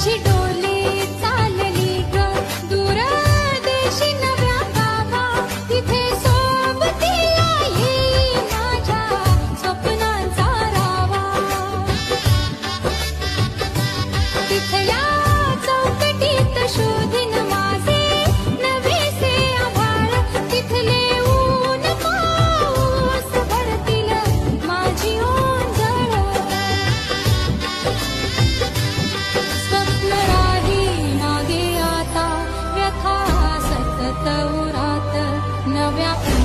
माझी डोली चालली ग. दूर देशी तिथे सोबतीला येई माझ्या स्वप्नांचा रावा. तिथे 怎么？